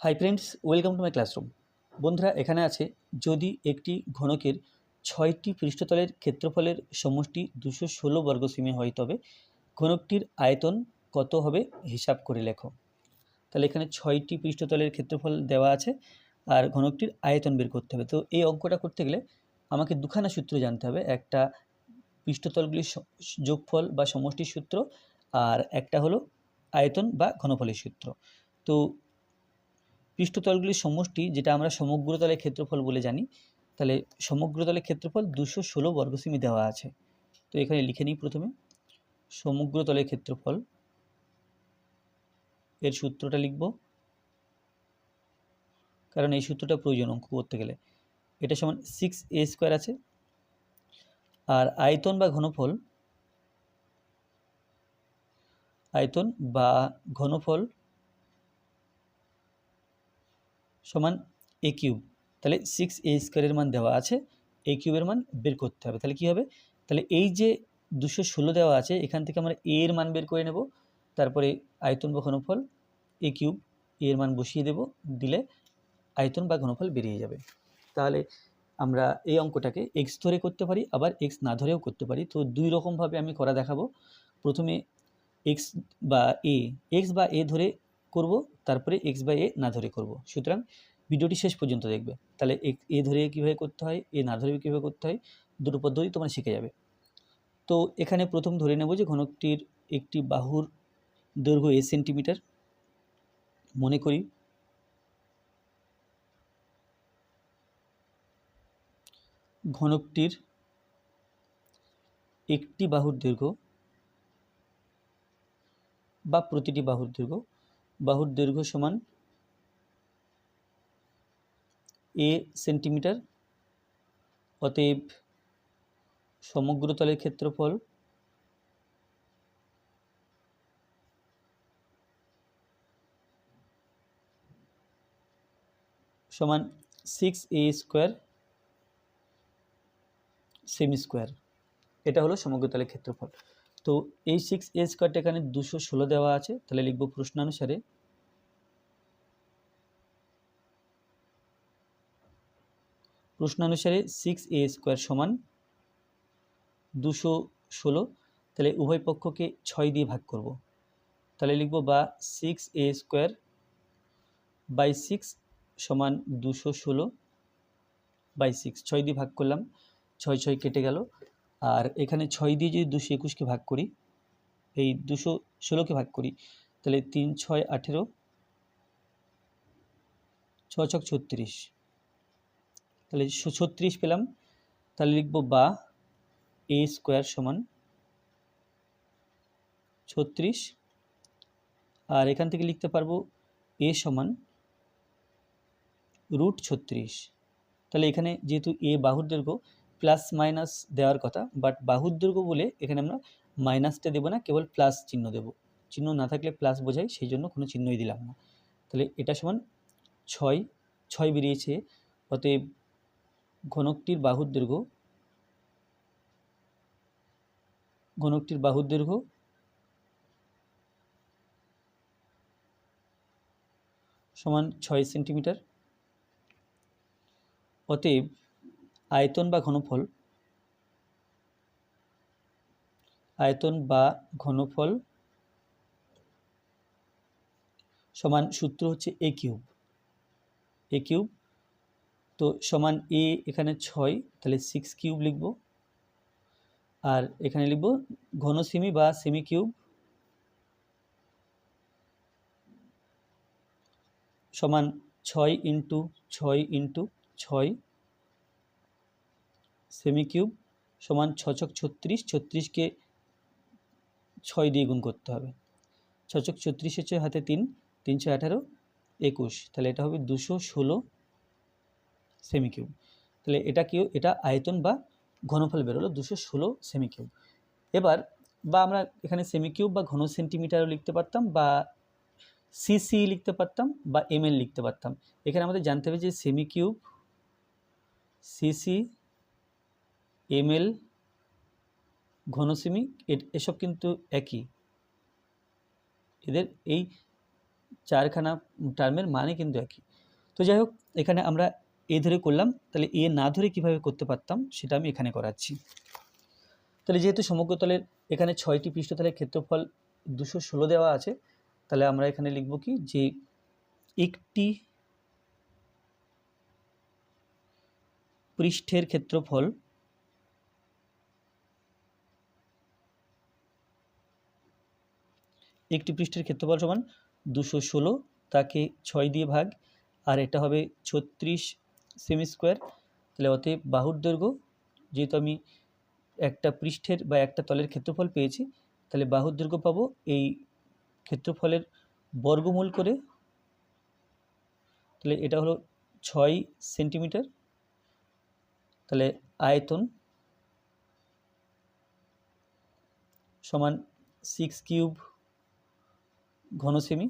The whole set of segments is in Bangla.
Hi friends welcome to my classroom বন্ধুরা, এখানে আছে যদি একটি ঘনকের ছয়টি পৃষ্ঠতলের ক্ষেত্রফলের সমষ্টি দুশো ষোলো বর্গ সেমি হয়, তবে ঘনকটির আয়তন কত হবে হিসাব করে লেখো। তাহলে এখানে ছয়টি পৃষ্ঠতলের ক্ষেত্রফল দেওয়া আছে আর ঘনকটির আয়তন বের করতে হবে। তো এই অঙ্কটা করতে গেলে আমাকে দুখানা সূত্র জানতে হবে। একটা পৃষ্ঠতলগুলির যোগফল বা সমষ্টির সূত্র আর একটা হলো আয়তন বা ঘনফলের সূত্র। তো পৃষ্ঠতলগুলির সমষ্টি, যেটা আমরা সমগ্রতলের ক্ষেত্রফল বলে জানি। তাহলে সমগ্রতলের ক্ষেত্রফল দুশো ষোলো বর্গসেমি দেওয়া আছে। তো এখানে লিখে নিই প্রথমে। সমগ্রতলের ক্ষেত্রফল, এর সূত্রটা লিখব। কারণ এই সূত্রটা প্রয়োজন অঙ্ক করতে গেলে। এটা সমান সিক্স এ স্কোয়ার আছে। আর আয়তন বা ঘনফল, আয়তন বা ঘনফল সমান এ কিউব তাহলে সিক্স এ স্কোয়ারের মান দেওয়া আছে এ কিউবের মান বের করতে হবে। তাহলে কী হবে? তাহলে এই যে দুশো ষোলো দেওয়া আছে, এখান থেকে আমরা এ এর মান বের করে নেব। তারপরে আয়তন বা ঘনফল এ কিউব এর মান বসিয়ে দেব। দিলে আয়তন বা ঘনফল বেরিয়ে যাবে। তাহলে আমরা এই অঙ্কটাকে এক্স ধরে করতে পারি, আবার এক্স না ধরেও করতে পারি। তো দুই রকমভাবে আমি করা দেখাবো। প্রথমে এক্স বা এ এক্স বা এ ধরে করব, তারপরে এক্স বাই এ না ধরে করব। সুতরাং ভিডিওটি শেষ পর্যন্ত দেখবে। তাহলে এ- ধরে কীভাবে করতে হয়, এ না ধরে কীভাবে করতে হয়, দুটো পদ্ধতি তোমরা শিখে যাবে। তো এখানে প্রথম ধরে নেব যে ঘনকটির একটি বাহুর দৈর্ঘ্য এ সেন্টিমিটার। মনে করি। ঘনকটির একটি বাহুর দৈর্ঘ্য বা প্রতিটি বাহুর দৈর্ঘ্য বাহুর দৈর্ঘ্য সমান এ সেন্টিমিটার, অতএব সমগ্র তলের ক্ষেত্রফল সমান সিক্স এ স্কোয়ার সেমি স্কোয়ার এটা হলো সমগ্র তলের ক্ষেত্রফল। তো এই সিক্স এ স্কোয়ারটা এখানে দুশো ষোলো দেওয়া আছে, তাহলে লিখব প্রশ্নানুসারে। প্রশ্নানুসারে সিক্স এ স্কোয়ার সমান দুশো ষোলো, তাহলে উভয় পক্ষকে ছয় দিয়ে ভাগ করব। তাহলে লিখব বা six A square by six সমান দুশো ষোলো বাই সিক্স ছয় দিয়ে ভাগ করলাম, ছয় ছয় কেটে গেল। আর এখানে ছয় দিয়ে যদি দুশো একুশকে ভাগ করি, এই দুশো ষোলোকে ভাগ করি, তাহলে তিন ছয় আঠেরো ছ ছক ছত্রিশ। তাহলে ছত্রিশ পেলাম, তাহলে লিখব বা এ স্কোয়ার সমান ছত্রিশ। আর এখান থেকে লিখতে পারব এ সমান রুট ছত্রিশ। তাহলে এখানে যেহেতু এ বাহুর দৈর্ঘ্য প্লাস মাইনাস দেওয়ার কথা বাট বাহুর দৈর্ঘ্য বলে এখানে আমরা মাইনাসটা দেবো না, কেবল প্লাস চিহ্ন দেব। চিহ্ন না থাকলে প্লাস বোঝায়, সেই জন্য কোনো চিহ্নই দিলাম না। তাহলে এটা সমান ছয় ছয় বেরিয়েছে, অতএব ঘনকটির বাহুর দৈর্ঘ্য ঘনকটির বাহুর দৈর্ঘ্য সমান ছয় সেন্টিমিটার অতএব আয়তন বা ঘনফল। আয়তন বা ঘনফল সমান সূত্র হচ্ছে এ কিউব। এ কিউব, তো সমান এ এখানে ছয়, তাহলে সিক্স কিউব লিখব। আর এখানে লিখব ঘন সেমি বা সেমি কিউব সমান ছয় ইন্টু ছয় ইন্টু ছয় সেমি কিউব সমান ছচক ছত্রিশ, ছত্রিশকে ছয় দিয়ে গুণ করতে হবে। ছচক ছত্রিশ হচ্ছে হাতে তিন, তিনশো আঠারো, একুশ। তাহলে এটা হবে দুশো ষোলো সেমি কিউব তাহলে এটা কি, এটা আয়তন বা ঘনফল বেরোলো দুশো ষোলো সেমি কিউব এবার বা আমরা এখানে সেমি কিউব বা ঘন সেন্টিমিটারও লিখতে পারতাম বা সিসি লিখতে পারতাম বা এমএল লিখতে পারতাম। এখানে আমাদের জানতে হবে যে সেমি কিউব সিসি এমএল ঘনসেমি এ- এসব কিন্তু একই। এদের এই চারখানা টার্মের মানে কিন্তু একই। তো যাই হোক, এখানে আমরা এ ধরে করলাম। তাহলে এ না ধরে কীভাবে করতে পারতাম, সেটা আমি এখানে করাচ্ছি। তাহলে যেহেতু সমগ্রতলের এখানে ছয়টি পৃষ্ঠতলের ক্ষেত্রফল দুশো ষোলো দেওয়া আছে, তাহলে আমরা এখানে লিখব কি? যে একটি পৃষ্ঠের ক্ষেত্রফল একটি পৃষ্ঠের ক্ষেত্রফল সমান দুশো ষোলো, তাকে ছয় দিয়ে ভাগ, আর এটা হবে ছত্রিশ সেমি স্কোয়ার তাহলে অতএব বাহুর দৈর্ঘ্য, যেহেতু আমি একটা পৃষ্ঠের বা একটা তলের ক্ষেত্রফল পেয়েছি, তাহলে বাহুর দৈর্ঘ্য পাবো এই ক্ষেত্রফলের বর্গমূল করে। তাহলে এটা হলো ছয় সেন্টিমিটার। তাহলে আয়তন সমান সিক্স কিউব ঘন সেমি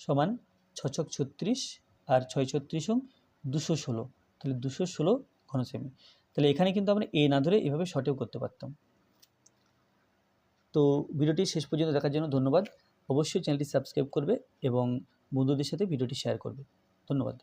সমান ছছক ছত্রিশ আর ছয় ছত্রিশ দুশো ষোলো। তাহলে দুশো ষোলো ঘন সেমি তাহলে এখানে কিন্তু আমরা এ না ধরে এভাবে শর্টেও করতে পারতাম। তো ভিডিওটি শেষ পর্যন্ত দেখার জন্য ধন্যবাদ। অবশ্যই চ্যানেলটি সাবস্ক্রাইব করবে এবং বন্ধুদের সাথে ভিডিওটি শেয়ার করবে। ধন্যবাদ।